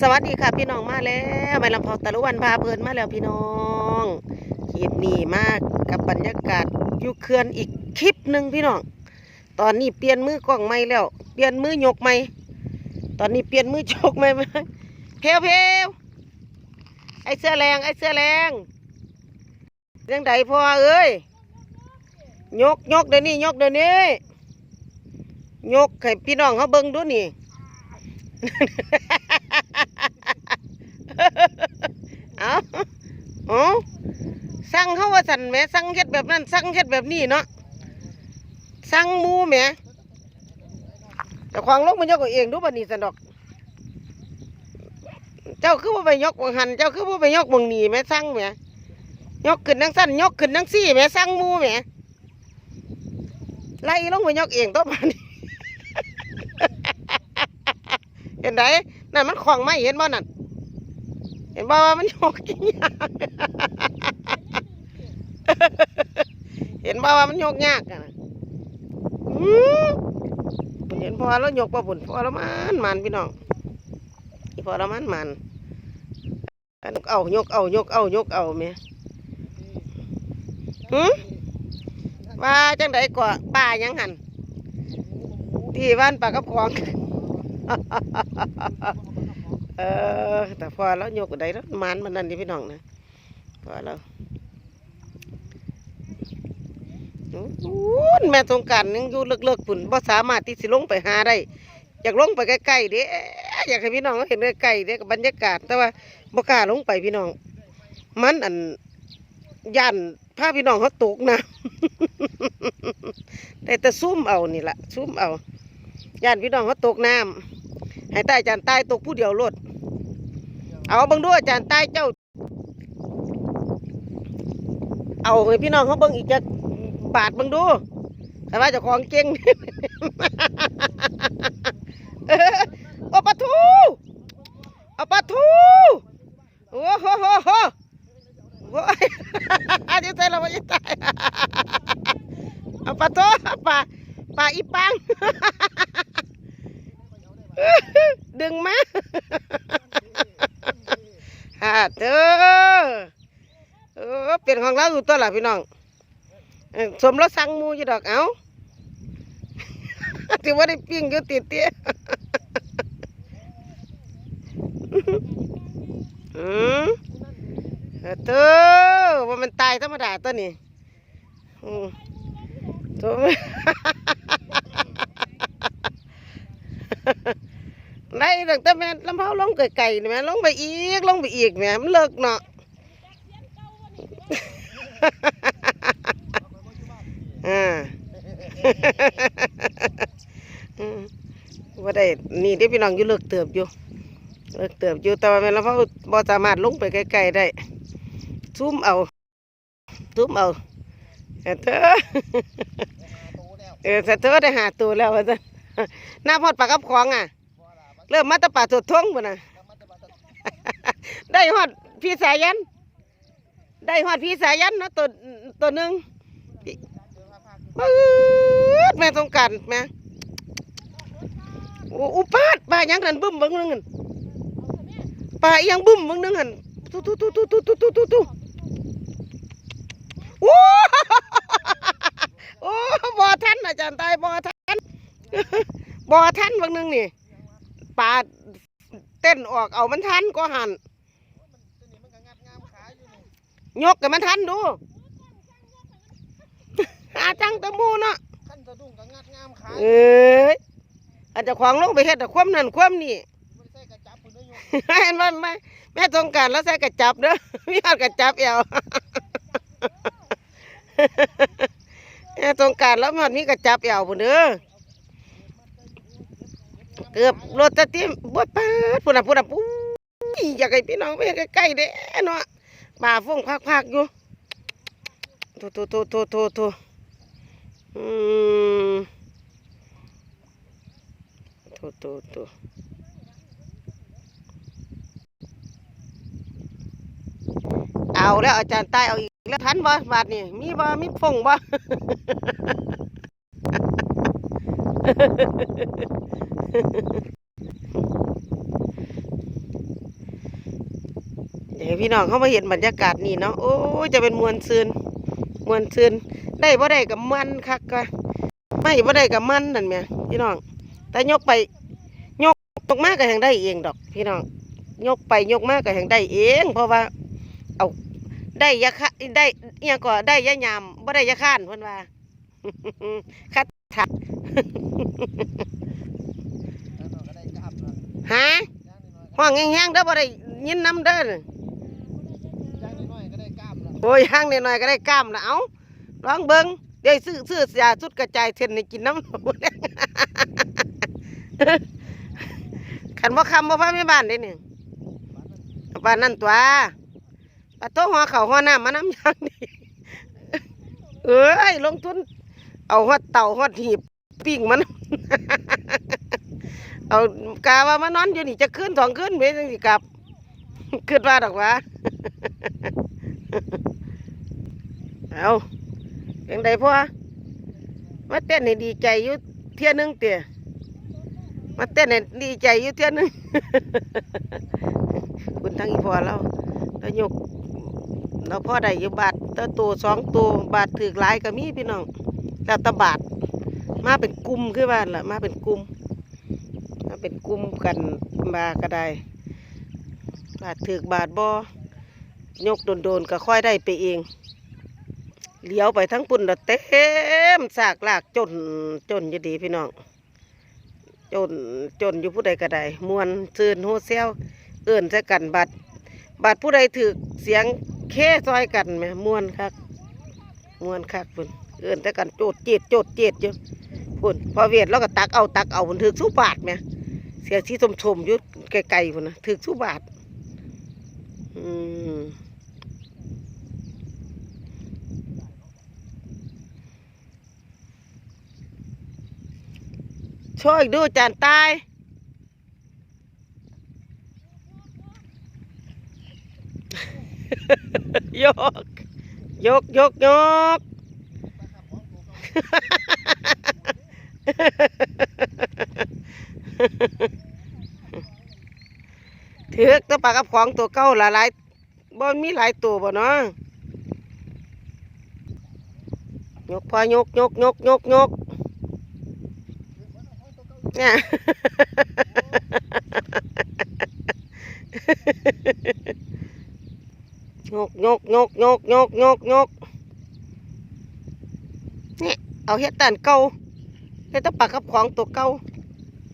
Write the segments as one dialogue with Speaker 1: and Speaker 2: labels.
Speaker 1: สวัสดีค่ะพี่น้องมาแล้วไม่ลำพอตะลุวันพาเพลินมาแล้วพี่น้องคลิปนี้มากกับบรรยากาศอยู่เขื่อนอีกคลิปหนึ่งพี่น้อง ตอนนี้เปลี่ยนมือกล้องใหม่แล้ว เปลี่ยนมือยกใหม่ตอนนี้เปลี่ยนมือโจกใหม่มเพลวเพลวไอเสื้อแรงไอเสื้อแรงยังไดพ่อเอ้ยยกยกเดี๋ยวนี้ยกเดี๋ยวนี้ยกให้พี่น้องเขาเบิ่งดูนี่ เอาเอาสั่งเขาว่าสันแม่สั่งเฮ็ดแบบนั้นสั่งเฮ็ดแบบนี้เนาะสั่งมูแม่แต่ควางลงมันยกเอาเองดูบัดนี้สันดอก เจ้าคือว่าไปยกบังหัน เจ้าคือว่าไปยกบังหนีแม่สั่งแม่ยกขึ้นทั้งสั้นยกขึ้นทั้งสี่แม่สั่งมูแม่ไล่ลงไปยกเองตัวบัดนี้เห็นไหมนั่นมันของไม่เห็นบ่นั่น เห็นบ่ว่ามันโยกกินยากเห็นบ่ว่ามันยกยากอะนะเห็นพอแล้วยกปะบุญพอแล้วมันมันพี่น้องอีพอแล้วมันมันอันยกเอายกเอายกเอายกเอาแม่หืมว่าจังไดกว่าป้ายังหันที่บ้านปากระพอง เออ แต่พอแล้วโยกได้แล้วมันมันนั่นดิพี่น้องนะพอแล้วอู้แม่สงการยังอยู่เลิกๆปุ่นบ่สามารถที่สิลงไปหาได้ อยากลงไปใกล้ๆเด้อยากให้พี่น้องเขาเห็นใกล้ๆเด้กับบรรยากาศ แต่ว่าบ่กล้าลงไปพี่น้อง มันอันย่านพาพี่น้องเขาตกน้ำแต่แต่ซุ่มเอานี่แหละซุ่มเอาย่านพี่น้องเขาตกน้ำให้ใต้จารย์ใต้ตกผู้เดียวรถ เอาเบิ่งดูอาจารย์ใต้เจ้า เอาให้พี่น้องเขาเบิ่งอีกจะบาทเบิ่งดูแต่ว่าเจ้าของเก่งเออโอ้ปะทูเอาปะทูโอ้โหโหโหโอ้ยเดี๋ยวใส่เราไม่ตายเอาปะทูปลาปลาอีปังดึงมาาเด้อเออเปลี่ยนของเราอยู่ตัวละพี่น้องสมรสสั่งมูอยู่ดอกเอาถือว่าได้ปิ้งอยู่ติดเตี้ยอืมเออว่ามันตายธรรมดาตัวนี้อืมตัว ได้ตั้งแต่แม่ลำเผาลงไก่ๆนี่แม่ลงไปอีกลงไปอีกแม่มันเลิกเนาะอ่าว่าได้นี่ที่พี่น้องอยู่เลิกเติบอยู่เลิกเติบอยู่แต่ว่าแม่ลำเผาบ่สามารถลงไปไกลๆได้ซูมเอาซูมเอาแต่เธอเออเธอได้หาตัวแล้วว่าซั่นหน้าพอดปากกับของอะ เริ่มมาแตะป่าสุดท้องบ่นะได้ฮอดพี่สายัน ได้ฮอดพี่สายันเนาะตัวตัวหนึ่งปื๊ดแม่ต้องการแม่โอ้อุปาดปลาหยังหันบึ้มเบิ่งนึงหันปลาอีหยังบึ้มเบิ่งนึงหันตุ๊ตุ๊ตุ๊ตุ๊ตุ๊ตุ๊ตุ๊ตุ๊ตุ๊โอ้โอ้บ่ทันอาจารย์ตายบ่ทันบ่ทันเบิ่งนึงนี่ ปลาเต้นออกเอามันทันก็หันยกกับมันทันดูหาจังตะมูเนาะ
Speaker 2: ขั้นสะดุ้งกับงัดงามขา
Speaker 1: เอ้ยอาจจะขวางลงไปเฮ็ดแต่ความนั่นความนี่
Speaker 2: ไม่ได้ใส่กระจับคุณนายโยม
Speaker 1: เห็นว่าแม่แม่สงกรารแล้วใส่กระจับเด้อมีหอดกระจับเอวแม่สงกรารแล้วมันมีกระจับเอวพุ่นเด้อ เกือบรถตะเตียมบดปาดพุ่นน่ะพุ่นน่ะปุ้ยอยากให้พี่น้องไปใกล้ๆเด้เนาะป่าฟงพักๆอยู่โตโตโตโตโตโตอืมโตโตโตเอาแล้วอาจารย์ใต้เอาอีกแล้วทันบ่บาทนี่มีบ่มีฟงบ่ เดี๋ยวพี่น้องเข้ามาเห็นบรรยากาศนี่เนาะโอ้จะเป็นมวลซืนมวลซืนได้บ่ได้กับมันคักกะไม่บ่ได้กับมันนั่นแหม่พี่น้อง แต่ยกไป ยกตกมากก็ยังได้เองดอก พี่น้อง ยกไปยกมากก็ยังได้เอง เพราะว่า เอาได้ยาคะได้เอียก็ได้ยายามบ่ได้ยาข้านเพิ่นว่าคัดถัก
Speaker 2: แล้วเราก็ได้กล้ามแล้ว
Speaker 1: ฮะ
Speaker 2: ย่างนิดหน่อย
Speaker 1: ห้องแห้งๆเด้อบ่ได้ยินน้ำเด้อ
Speaker 2: ย่างนิดหน่อยก็ได้กล้ามแล้ว
Speaker 1: โอ้ยห้างหน่อยๆก็ได้กล้ามละเอาลองเบิ่งเดี๋ยวซื้อซื้อยาสุดกระจายเทนให้กินน้ำขันบ่คำบ่พาแม่บ้านเด้นี่บ้านนั่นตัวปะโตหัวเขาหัวน้ำมาน้ำอย่างนี้เอ้ยลงทุน เอาฮอดเต่าฮอดหีบปิ้งมัน เอากาว่ามานอนอยู่นี่จะขึ้นสองขึ้นเว้ยจังสิกลับขึ้นว่าดอกว่าเอาเป็นไดพ่อมาเต้นให้ดีใจอยู่เที่ยหนึงเตี่ยมาเต้นให้ดีใจอยู่เที่ยหนึงคุณทั้งอีพอเราเรายกเราพ่อได้อยู่บาทตอตัวสองตัวบาทถือหลายก็มีพี่น้องแล้วตะบาทมาเป็นกลุ่มคือบ้านล่ะมาเป็นกลุ่ม เป็นกลุ่มกันมาก็ได้บาทถือบาทบ่ยกโดนๆก็ค่อยได้ไปเองเลี้ยวไปทั้งปุ่นละเต็มสากลากจนจนอยู่ดีพี่น้องจนจนอยู่ผู้ใดก็ได้มวนซื่นโฮเซลเอื่นใส่กันบัดบัดผู้ใดถือเสียงแค่ซอยกันไหมมวนคักมวนคักพุ่นเอื่นใส่กันโจดเจ็ดโจดเจ็ดอยู่พุ่นพอเวียดแล้วก็ตักเอาตักเอาพุ่นถือสู้บาทไหม เสียที่ชมยู่ไกลๆพุ่นนะถือสู้บาทอืมช่วยดูจานตายยก ยก ยก ยก ถือกตัวปลากระป๋องตัวเก่าหลายหลายๆบ่มีหลายตัวบ่เนาะยกพอยกยกยกยกยกเนี่ยยกยกยกยกยกยกยกนี่เอาเฮ็ดตันเก่าเฮ็ดแตะปลากระป๋องตัวเก่า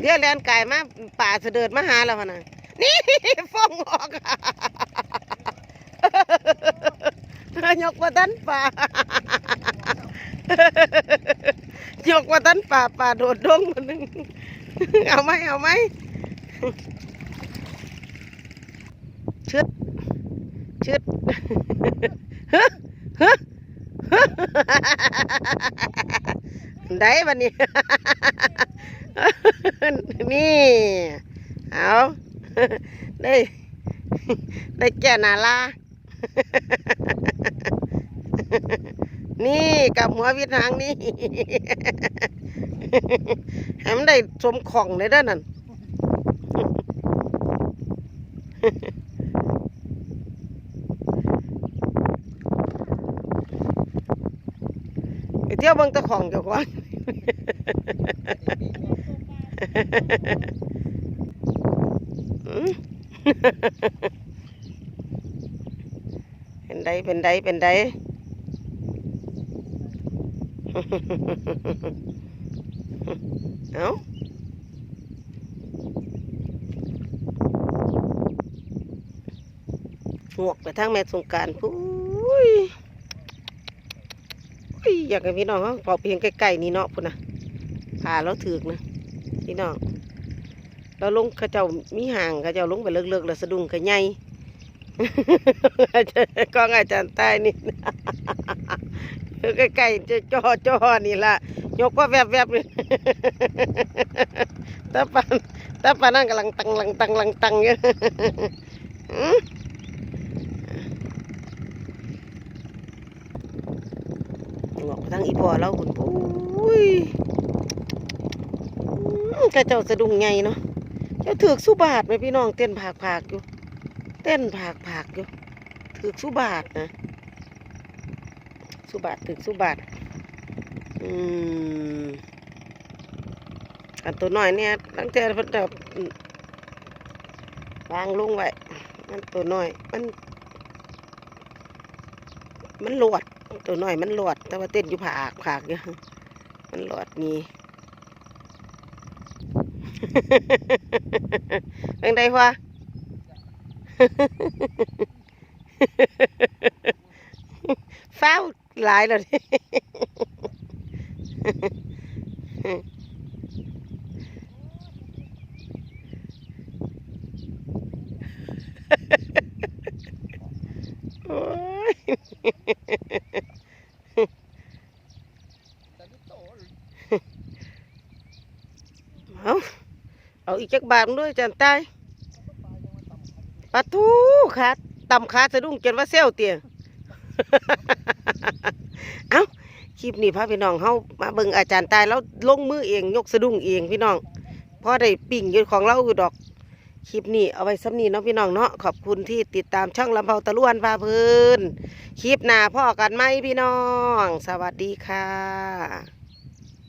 Speaker 1: เรือแลนไก่มาป่าเสด็จมาหาแล้วพะนะนี่ฟ้องออกยกว่าทันป่ายกว่าทันป่าป่าโดดดงมันนึงเอาไหมเอาไหมชึดชึดฮึฮึฮึได้บันนี้ นี่เอาได้ได้แก่นาลานี่กับหัววิทางนี่ให้มันได้สมของเลยด้อนั่นไปเที่ยวเบิ่งตะของเจ้าของ เป็นไดเป็นไดเป็นไดเอาหวกไปทางแม่สงการพุ้ยอยากให้พี่น้องเขาเป่าเพียงใกล้ๆนี่เนาะพุ่นนะขาเราถือกนะ พี่น้องเราลงเขาเจ้ามีห่างเขาเจ้าลงไปเลิกๆแล้วสะดุ้งเขาใหญ่ก้องอาจารย์ใต้นี่อยู่ใกล้ๆจะจอจอนี่ล่ะยกว่าแวบๆเลยตาปันตาปันนั่นกำลังตังลังตังลังตังอยู่หือกไปทางอีพอแล้วคุณปุ้ย กระเจ้าสะดุ้งไงเนาะเจ้าถือสุบาทไหมพี่น้องเต้นผากผากอยู่ เต้นผากผากอยู่ถือสุบาทนะสุบาทถือสุบาทอืมอันตัวน้อยเนี่ยตั้งแต่เพิ่นจะวางลงไว้มันตัวน้อยมันมันหลวดตัวน้อยมันหลวด แต่ว่าเต้นอยู่ผากผากอยู่มันหลวดมี เป็นไงวะฟ้าวหลายแล้วนี่ โอ้ย
Speaker 2: แต่นี่โตเลย
Speaker 1: เอาเอาอีกจัก บาทด้วยจันตาย
Speaker 2: ปลายังมาต่ำคัน
Speaker 1: ปะทูขาต่ำขาสะดุ้งจนว่าเซลเตียงเอ้าคลิปนี้พาพี่น้องเฮามาเบิ่งอาจารย์ตายแล้วลงมือเองยกสะดุ้งเองพี่น้องพอได้ปิ่งยู่ของเราอยู่ดอกคลิปนี้เอาไว้ซ้ำนี้เนาะพี่น้องเนาะขอบคุณที่ติดตามช่องลำเพาตะล้วนพาพลินคลิปหน้าพ่อกันไหมพี่น้อง สวัสดีค่ะ